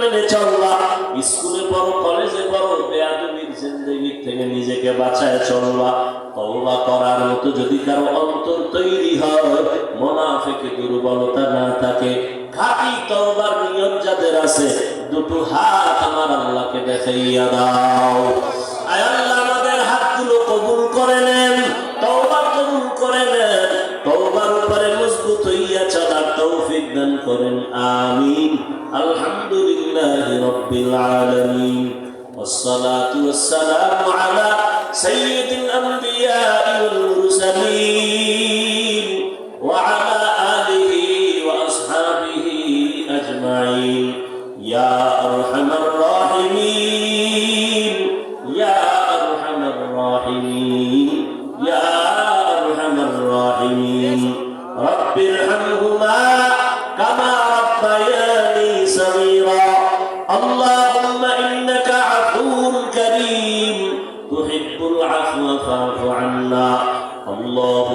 মেনে চলবা। স্কুলে পড়ো, কলেজে পড়ো, বেয়াদবির জিন্দগি থেকে নিজেকে বাঁচায় চলবা। তওবা করার মতো যদি কারও অন্তর তৈরি হয়, মোনাফেকে দুর্বলতা না থাকে, খাঁটি তওবার নিয়ত যাদের আছে, দুটো হাত আমার আল্লাহকে দেখাইয়া দাও। আয় আল্লাহ, আমাদের হাতগুলো কবুল করে নেন, তওবা কবুল করে নেন, তওবার উপরে মজবুত হইয়া চলার তৌফিক দান করেন, আমিন। رب العالمين والصلاة والسلام على سيد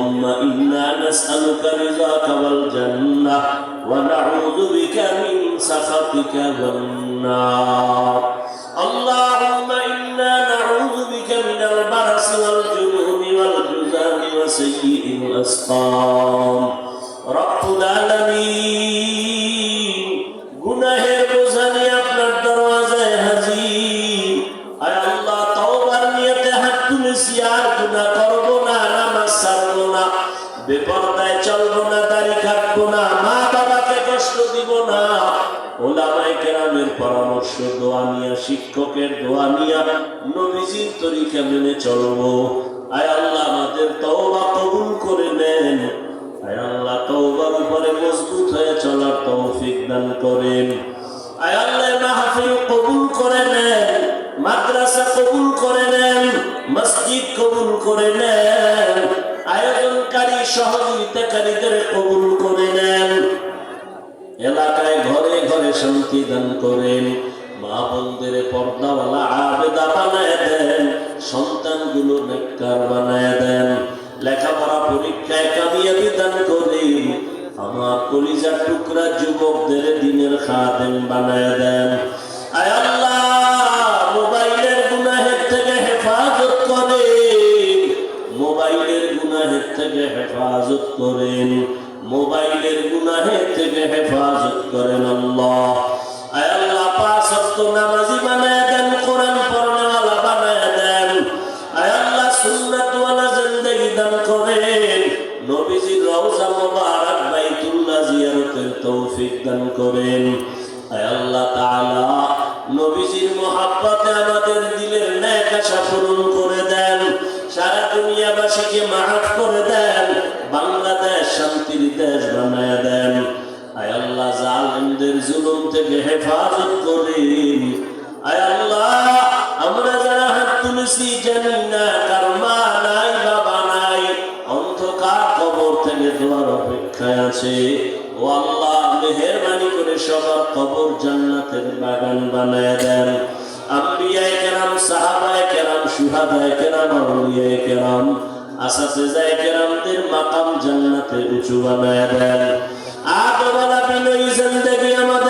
اللهم إنا نسألك رضاك والجنة ونعوذ بك من سخطك والنار. اللهم إنا نعوذ بك من البرص والجنون والجذام وسيء الأسقام. رب العالمين. বেপরদায় চলবো না, দাড়ি কাটবো না, মা বাবাকে কষ্ট দিব না। পরামর্শ, দোয়া নিয়া, শিক্ষকের দোয়া নিয়া নবীজির তরিকা মেনে চলবো। আয় আল্লাহ, আমাদের তওবা কবুল করে নেন। আয় আল্লাহ, তওবার উপরে মজবুত হয়ে চলার তৌফিক দান করেন। আয় আল্লাহ, মাহফিল কবুল করে নেন, মাদ্রাসা কবুল করে নেন, মসজিদ কবুল করে নেন। আয়োজনকারী সহযোগিতাকারীদের কবুল করে নেন। এলাকায় ঘরে ঘরে শান্তি দান করেন। মা পর্দাওয়ালা আবেদা বানায় দেন। বানায় দেন। লেখাপড়া পরীক্ষায় কামিয়াবি দান করেন। আমার কলিজার টুকরা যুবকদের দিনের খাদেম বানায় দেন। আয় হেফাজত করেন। মোবাইলের গুনাহের থেকে হেফাজত করেন আল্লাহ। আমাদের দিলের ন্যাক পূরণ করে দেন। সারা দুনিয়াবাসীকে মাফ করে দেন। শান্তির দেশ বানায় দেন। আয় আল্লাহ জালিমদের জুলুম থেকে হেফাজত করেন। আয় আল্লাহ, আমরা যারা হাত তুলেছি জানি না কার মা নাই, বাবা নাই। অন্ধকার কবর থেকে দোয়ার অপেক্ষায় আছে। ও আল্লাহ, মেহেরবানি করে সবার কবর জান্নাতের বাগান বানায় দেন। আম্বিয়ায়ে কেরাম, সাহাবায়ে কেরাম সুহাদায়ে কেরাম, আউলিয়ায়ে কেরাম আসাসেজায়ে কেরামদের মাকাম জান্নাতে উঁচু বানায় দেন। আগওয়ালা বিনয়ী জিন্দেগি আমাদের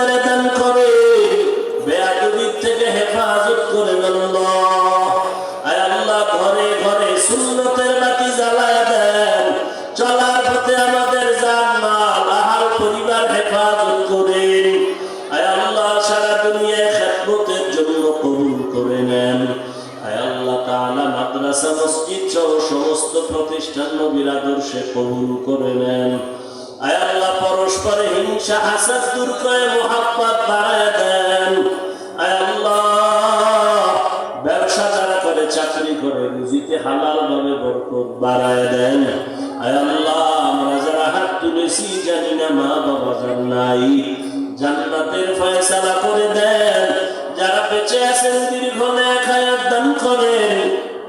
প্রতিষ্ঠান নবীর আদর্শে কবুল করে নেন আয় আল্লাহ, পরস্পরে হিংসা, হাসাদ দূর করে মোহাব্বত বাড়ায় দেন। ব্যবসা যারা করে, চাকরি করে, রুজিতে হালাল ভাবে বরকত বাড়ায় দেন। আয় আল্লাহ, আমরা যারা হাত তুলেছি, জানি না মা বাবা জান নাই। জান্নাতের ফয়সালা করে দেন। যারা বেঁচে আছেন, দীর্ঘ ন্যাক হায়াত দান করেন।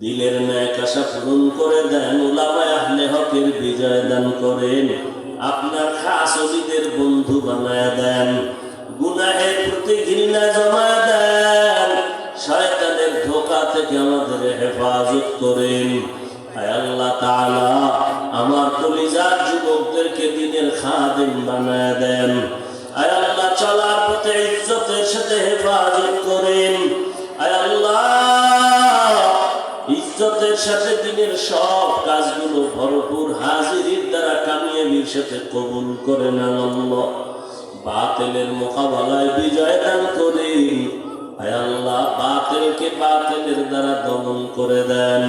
দিলের ন্যাক আশা পূরণ করে দেন উলামায় আহলে হকের বিজয় দান করেন। আপনার খাস অলিদের বন্ধু বানায় দেন, গুনাহের প্রতি ঘৃণা জমা দেন, শয়তানের ধোকা থেকে আমাদের হেফাজত করেন। আল্লাহ তাআলা, আমার কলিজার যুবকদেরকে দিনের খাদেম বানায় দেন। আল্লাহ, চলার পথে ইজ্জতের সাথে হেফাজত করেন। ইজ্জতের সাথে দিনের সব কাজগুলো ভরপুর হাজিরির দ্বারা কামিয়াবির সাথে কবুল করে নেন বাতিলের মোকাবেলায় বিজয় দান আয় আল্লাহ, বাতিলকে বাতিলের দ্বারা দমন করে দেন।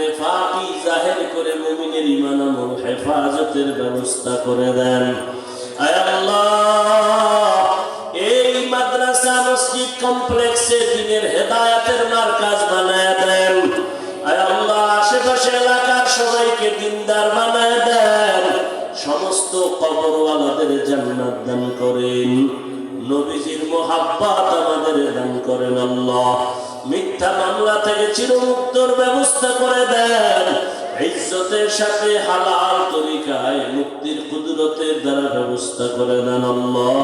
নেফাকি জাহের করে ইমান আমল হেফাজতের ব্যবস্থা করে দেন। এই মাদ্রাসা মসজিদ কমপ্লেক্সে দিনের হেদায়াতের মার্কাজ বানায় কবরওয়ালাদের জান্নাত দান করেন। নবীজির মোহাব্বত আমাদের দান করেন আল্লাহ। মিথ্যা মামলা থেকে চিরমুক্তর ব্যবস্থা করে দেন। ইজ্জতের সাথে হালাল তরিকায় মুক্তির কুদরতের দ্বারা ব্যবস্থা করে দেন আল্লাহ।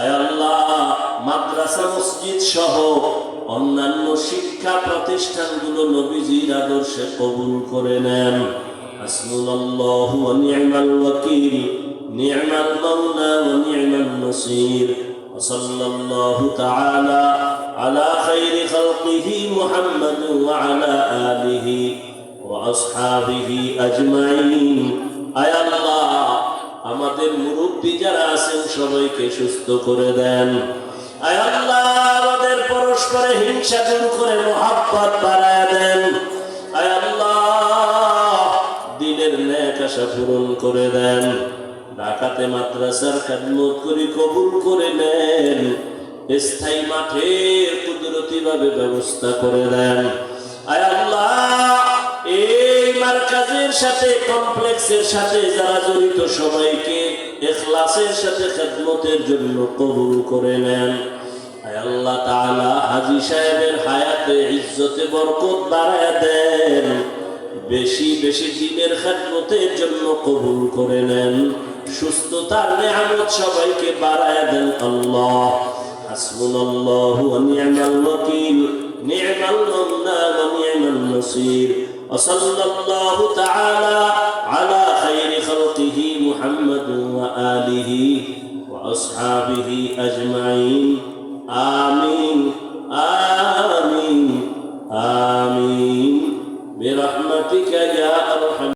আয় আল্লাহ, মাদ্রাসা, মসজিদ সহ অন্যান্য শিক্ষা প্রতিষ্ঠানগুলো নবীজির আদর্শে কবুল করে নেন। হাসবুনাল্লাহু ওয়া নি'মাল মাওলা ওয়া নি'মান নাসির وصلى الله تعالى على خير خلقه محمد وعلى آله وأصحابه أجمعين أي الله আমাদের মুরব্বী যারা আছেন সবাইকে সুস্থ করে দেন আয় আল্লাহ আমাদের পরস্পরে হিংসা দূর করে মোহাব্বত বাড়ায় দেন আয় আল্লাহ দিনের ন্যাক আশা পূরণ করে দেন ঢাকাতে মাদ্রাসার খেদমত করে কবুল করে নেন। স্থায়ী মাঠের কুদরতি ভাবে ব্যবস্থা করে দেন। এই সাথে, কমপ্লেক্সের সাথে যারা জড়িত সবাইকে সাথে জন্য কবুল করে নেন। আল্লাহ সাহেবের হায়াতে ইজ্জতে বরকত বাড়ায় দেন। বেশি বেশি দিনের খেদমতের জন্য কবুল করে নেন। সুস্থতার নেহামত সবাইকে বাড়ায় দেন আল্লাহ হাসবুনাল্লাহু ওয়া নি'মাল ওয়াকিল নি'মাল মাওলা ওয়া নি'মান নাসির وصلى الله تعالى